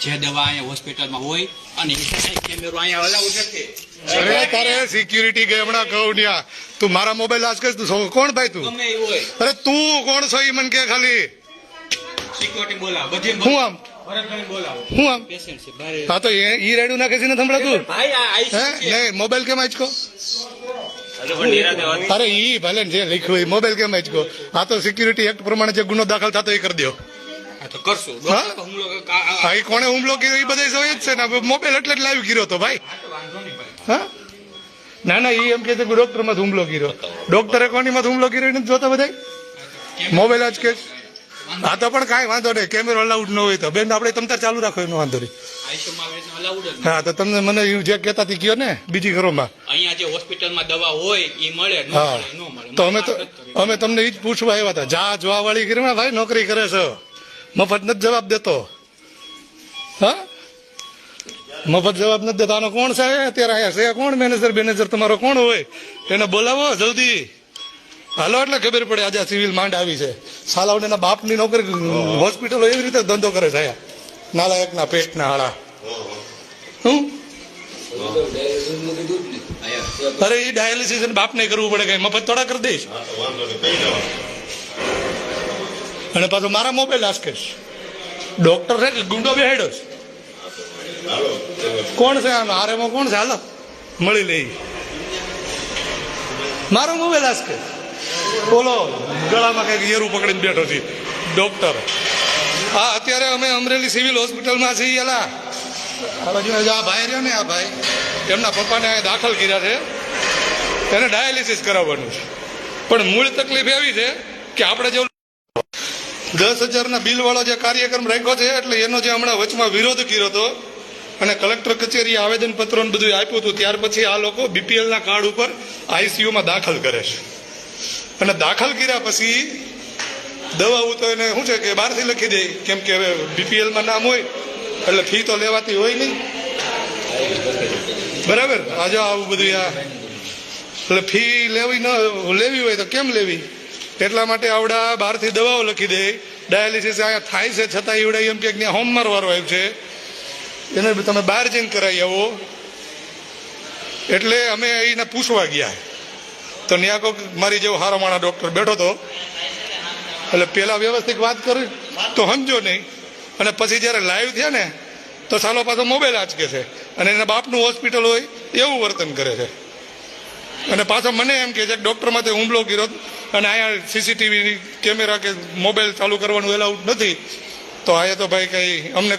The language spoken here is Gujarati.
જે દવા અહીંયા હોસ્પિટલમાં હોય અને કેમેરો અહીંયા અલાઉડ નથી અરે તારે સિક્યુરિટી કે હમણાં કહું ન્યા તું મારા મોબાઈલ આજ કરીશ તું કોણ ભાઈ તું? ગમે હોય. અરે તું કોણ છો ઈ મને કે ખાલી? સિક્યોરિટી બોલાવો બધી હું આમ? હું આમ? પેશન્ટ છે બારે. હા તો એ ઈ રેડું નાખે છે ને સંભળાતું? ભાઈ હે? મોબાઈલ કેમ આંચકો અરે ઈ ભલે ને જે લખ્યું મોબાઈલ કેમ આંચકો આ તો સિક્યુરિટી એક્ટ પ્રમાણે જે ગુનો દાખલ થતો એ કરી દો તો કરશું. હા? ઈ કોણે હુમલો કર્યો એ બધા સમય જ છે ને. મોબાઈલ એટલે જ લાવી કર્યો તો ભાઈ. હા ના ના એ એમ કે ડોક્ટરમાં હુમલો કર્યો. ડોક્ટરે કોની માં હુમલો કર્યો એ નથી જોતા બધા મોબાઈલ જ કે હા તો પણ કાંઈ વાંધો નહીં. કેમેરો અલાઉડ ન હોય તો. બેન આપણે તમ તાર ચાલુ રાખો એનો વાંધો નહીં. હા તો તમને મને જે કહેતા હતી ગયો ને બીજી ઘરોમાં. અહીંયા જે હોસ્પિટલમાં દવા હોય એ મળે હા. તો અમે તો અમે તમને એ જ પૂછવા આવ્યા હતા. જા જોવા વાળી કરીને ભાઈ નોકરી કરે છે. મફત નથી જવાબ દેતો. હા? મફત જવાબ નથી દેતો. આનો કોણ છે અત્યારે અહીંયા છે. કોણ મેનેજર મેનેજર તમારો કોણ હોય? એને બોલાવો જલ્દી. હાલો, એટલે ખબર પડે આજે સિવિલ માંડ આવી છે. સાલાવડ એના બાપની નોકરી હોસ્પિટલો એવી રીતે ધંધો કરે છે અહીંયા. નાલાયકના પેટના હાળા. હું? અરે, એ ડાયાલિસિસ બાપને કરવું પડે કઈ મફત થોડા કરી દઈશ. અને પાછો મારા મોબાઈલ આસકેશ ડોક્ટર છે ગુંડો બેહેડો છે? કોણ છે આનો? આરેમો કોણ છે? હાલો, મળી લઈ મારો મોબાઈલ આસકે બોલો, ગળામાં કંઈક યેરું પકડીને બેઠો છે. ડોક્ટર હા, અત્યારે અમે અમરેલી સિવિલ હોસ્પિટલમાં છીએ એલા આ ભાઈ રહ્યો ને, આ ભાઈ. એમના પપ્પાને દાખલ કર્યા છે. એને ડાયાલિસિસ કરાવવાનું છે. પણ મૂળ તકલીફ એવી છે કે આપણે જે દસ હજારના બિલ વાળો જે કાર્યક્રમ રાખ્યો છે, એટલે એનો જે હમણાં વચમાં વિરોધ કર્યો હતો, અને કલેક્ટર કચેરીએ આવેદન પત્રો બધું આપ્યું હતું, ત્યાર પછી આ લોકો બીપીએલ ના કાર્ડ ઉપર આઈસીયુમાં દાખલ કરે છે. અને દાખલ કર્યા પછી દવાઓ તો એને શું છે કે બહારથી લખી દે, કેમ કે હવે બીપીએલમાં નામ હોય, એટલે ફી તો લેવાતી હોય નહીં. બરાબર? આજે આવું બધું આ, એટલે ફી લેવી ન, લેવી હોય તો કેમ લેવી? એટલા માટે આવડા બહારથી દવાઓ લખી દે. ડાયાલિસિસ અહીંયા થાય છે, છતાં એવડે એમ કે ત્યાં હોમમાર વાળો આવ્યો છે. એને તમે બહાર જઈને કરાવી આવો. એટલે અમે એને પૂછવા ગયા. તો ત્યાં કોઈક મારી જેવો હારો માણા ડોક્ટર બેઠો હતો. એટલે પેલા વ્યવસ્થિત વાત કરી. તો સમજો નહીં. અને પછી જ્યારે લાઈવ થયા ને, તો સાલો પાછો મોબાઈલ આંચકે છે. અને એના બાપનું હોસ્પિટલ હોય એવું વર્તન કરે છે. અને પાછો મને એમ કે છે ડોક્ટર માટે હુમલો કર્યો. અને અહીંયા સીસીટીવી કેમેરા કે મોબાઈલ ચાલુ કરવાનું એલાઉડ નથી. તો આયા તો ભાઈ કઈ અમને